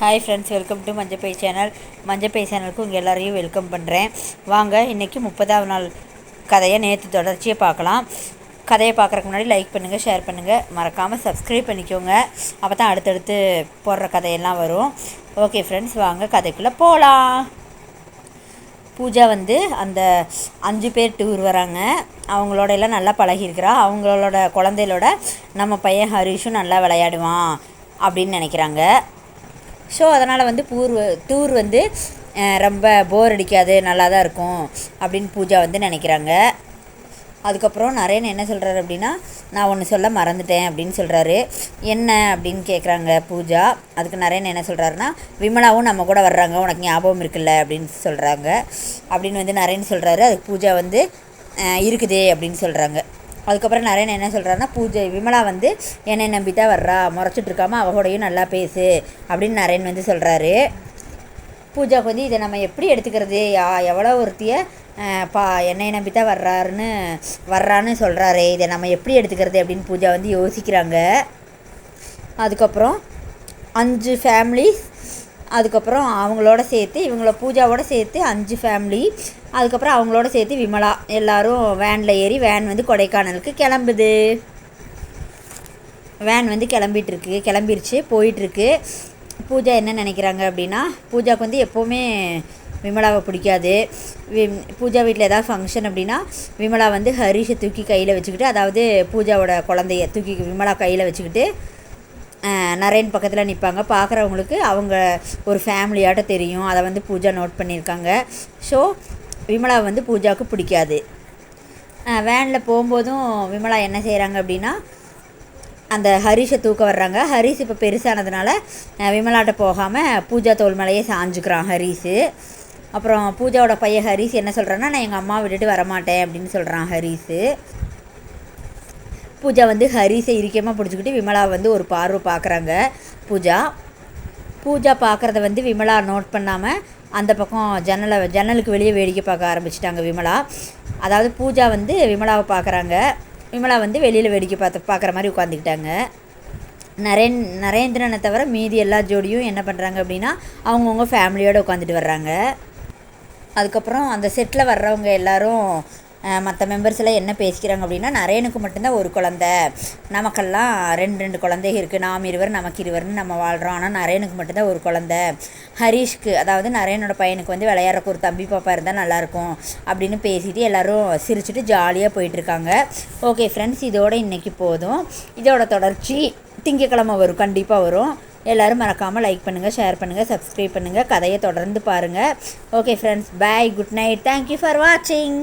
Hi friends welcome to Manjappai channel Manjappai சேனலுக்கு உங்கள் எல்லாரையும் வெல்கம் பண்ணுறேன் வாங்க இன்றைக்கி முப்பதாவது நாள் கதையை நேற்று தொடர்ச்சியை பார்க்கலாம். கதையை பார்க்குறக்கு முன்னாடி லைக் பண்ணுங்கள் ஷேர் பண்ணுங்கள் மறக்காமல் சப்ஸ்கிரைப் பண்ணிக்கோங்க. அப்போ தான் அடுத்தடுத்து போடுற கதையெல்லாம் வரும். ஓகே ஃப்ரெண்ட்ஸ் வாங்க கதைக்குள்ளே போகலாம் பூஜா வந்து அந்த அஞ்சு பேர் டூர் வராங்க. அவங்களோட எல்லாம் நல்லா பழகியிருக்கிறா. அவங்களோட குழந்தைகளோட நம்ம பையன் ஹரிஷும் நல்லா விளையாடுவான் அப்படின்னு நினைக்கிறாங்க. ஸோ அதனால் வந்து பூர் டூர் வந்து ரொம்ப போர் அடிக்காது நல்லா தான் இருக்கும் அப்படின்னு பூஜா வந்து நினைக்கிறாங்க. அதுக்கப்புறம் நரேன் என்ன சொல்கிறாரு அப்படின்னா நான் ஒன்று சொல்ல மறந்துட்டேன் அப்படின்னு சொல்கிறாரு என்ன அப்படின்னு கேட்குறாங்க பூஜா. அதுக்கு நரேன் என்ன சொல்கிறாருன்னா விமலாவும் நம்ம கூட வர்றாங்க உனக்கு ஞாபகம் இருக்குல்ல அப்படின்னு சொல்கிறாங்க அப்படின்னு வந்து நரேன் சொல்கிறாரு அதுக்கு பூஜா வந்து இருக்குது இருக்குதே அப்படின்னு சொல்கிறாங்க அதுக்கப்புறம் நரேன் என்ன சொல்கிறாருன்னா பூஜை விமலா வந்து என்னை நம்பி தான் வர்றா முறைச்சிட்டு இருக்காம அவகூடையும் நல்லா பேசு அப்படின்னு நரேன் வந்து சொல்கிறாரு பூஜாவுக்கு வந்து இதை நம்ம எப்படி எடுத்துக்கிறது? யா எவ்வளோ ஒருத்தியை பா என்னை நம்பி தான் வர்றாருன்னு வர்றான்னு சொல்கிறாரே இதை நம்ம எப்படி எடுத்துக்கிறது? அப்படின்னு பூஜா வந்து யோசிக்கிறாங்க. அதுக்கப்புறம் அஞ்சு ஃபேமிலிஸ் அதுக்கப்புறம் அவங்களோட சேர்த்து இவங்கள பூஜாவோட சேர்த்து அஞ்சு ஃபேமிலி அதுக்கப்புறம் அவங்களோட சேர்த்து விமலா. எல்லாரும் வேனில் ஏறி வேன் வந்து கொடைக்கானலுக்கு கிளம்புது. வேன் வந்து கிளம்பிட்டுருக்கு கிளம்பிருச்சு போயிட்டுருக்கு. பூஜா என்ன நினைக்கிறாங்க அப்படின்னா பூஜாவுக்கு வந்து எப்போவுமே விமலாவை பிடிக்காது. வி- பூஜா வீட்டில் ஏதாவது ஃபங்க்ஷன் அப்படின்னா விமலா வந்து ஹரிஷை தூக்கி கையில் வச்சுக்கிட்டு அதாவது பூஜாவோட குழந்தைய தூக்கி விமலா கையில் வச்சுக்கிட்டு நரேன் பக்கத்தில் நிற்பாங்க பார்க்குறவங்களுக்கு அவங்க ஒரு ஃபேமிலியாட்ட தெரியும். அதை வந்து பூஜா நோட் பண்ணியிருக்காங்க ஸோ விமலா வந்து பூஜாவுக்கு பிடிக்காது. வேனில் போகும்போதும் விமலா என்ன செய்கிறாங்க அப்படின்னா அந்த ஹரிஷை தூக்க வர்றாங்க. ஹரிஷ் இப்போ பெருசானதுனால விமலாட்ட போகாமல் பூஜா தோல் மேலேயே சாஞ்சுக்கிறான் ஹரிஷு. அப்புறம் பூஜாவோட பையன் ஹரிஷ் என்ன சொல்கிறான்னா நான் எங்கள் அம்மா விட்டுட்டு வரமாட்டேன் அப்படின்னு சொல்கிறான் ஹரிஷு. பூஜா வந்து ஹரிஸை இறுக்கியமாக பிடிச்சிக்கிட்டு விமலா வந்து ஒரு பார்வை பார்க்குறாங்க. பூஜா பூஜா பார்க்குறத வந்து விமலா நோட் பண்ணாமல் அந்த பக்கம் ஜன்னலை ஜன்னலுக்கு வெளியே வேடிக்கை பார்க்க ஆரம்பிச்சிட்டாங்க விமலா. அதாவது பூஜா வந்து விமலாவை பார்க்குறாங்க. விமலா வந்து வெளியில் வேடிக்கை பார்த்து பார்க்குற மாதிரி உட்காந்துக்கிட்டாங்க நரேன் நரேந்திரனை தவிர மீதி எல்லா ஜோடியும் என்ன பண்ணுறாங்க அப்படின்னா அவங்கவுங்க ஃபேமிலியோடு உட்காந்துட்டு வர்றாங்க. அதுக்கப்புறம் அந்த செட்டில் வர்றவங்க எல்லோரும் மற்ற மெம்பர்ஸ் எல்லாம் என்ன பேசிக்கிறாங்க அப்படின்னா நரேனுக்கு மட்டும்தான் ஒரு குழந்த. நமக்கெல்லாம் ரெண்டு ரெண்டு குழந்தைகள் இருக்குது நாம் இருவர் நமக்கு இருவர்னு நம்ம வாழ்கிறோம் ஆனால் நரேனுக்கு மட்டும்தான் ஒரு குழந்த. ஹரீஷ்க்கு அதாவது நரேனோட பையனுக்கு வந்து விளையாடுறக்கு ஒரு தம்பி பாப்பா இருந்தால் நல்லாயிருக்கும் அப்படின்னு பேசிட்டு எல்லாரும் சிரிச்சுட்டு ஜாலியாக போயிட்டுருக்காங்க. ஓகே ஃப்ரெண்ட்ஸ் இதோட இன்றைக்கி போதும். இதோட தொடர்ச்சி திங்கக்கிழமை வரும். கண்டிப்பாக வரும். எல்லோரும் மறக்காமல் லைக் பண்ணுங்கள் ஷேர் பண்ணுங்கள் சப்ஸ்கிரைப் பண்ணுங்கள் கதையை தொடர்ந்து பாருங்கள் okay friends bye good night thank you for வாட்சிங்